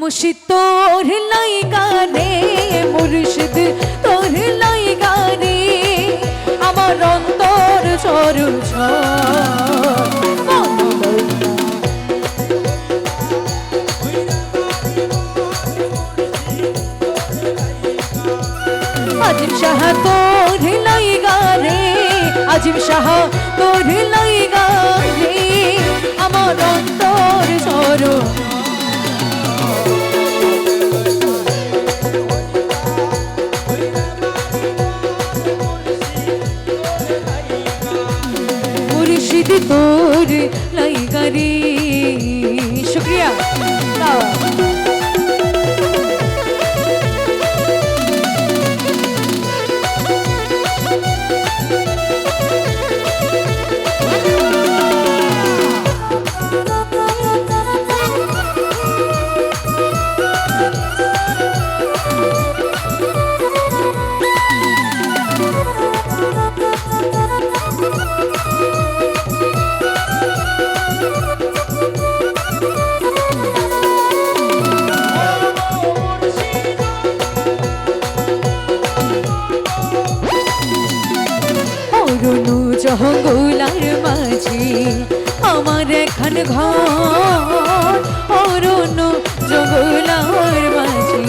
মুর্শিদ, তোর লাই গানে, মুর্শিদ, তোর লাই গানে, আমার অন্তর চরু আজিম শাহ, তোর লাই গানে, আজিম শাহ, তোর লাই গানে। লাইগারি শুক্রিয়া জঙ্গলার মাঝে আমার এখান ঘর অরুণু জঙ্গলার মাঝে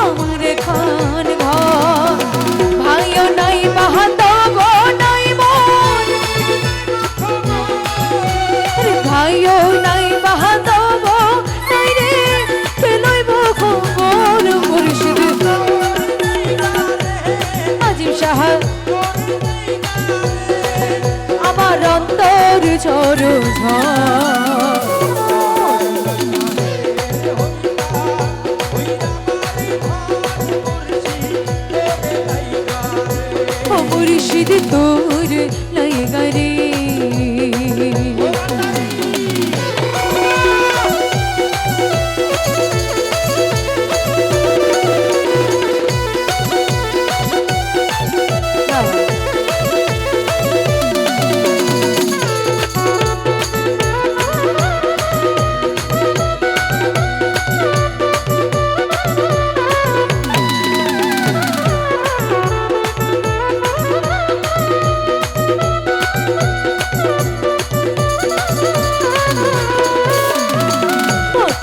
আমার এখান ঘর। ভাইও নাই বাহাতব নাই ভাইও নাই বাহাতব নাই রে ঝড়। মুর্শিদ তোর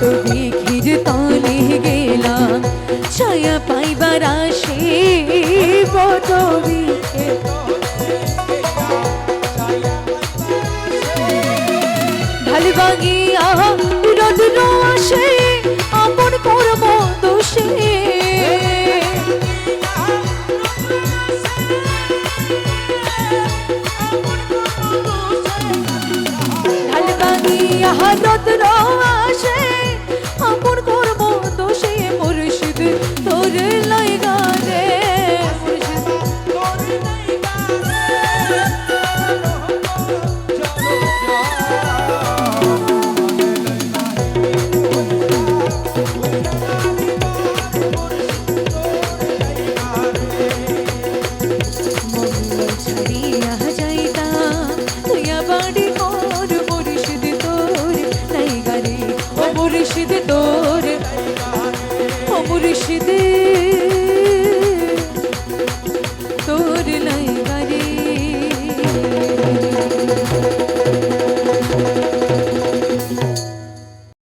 কত দিঘির তলে গেলাম ছায়া পাইবার আসে কত দিকে ঢাল ভাঙিয়া রোদ্র আসে, আপন কর্ম দোষে। ঢাল ভাঙিয়া রোদ্র মুর্শিদ তো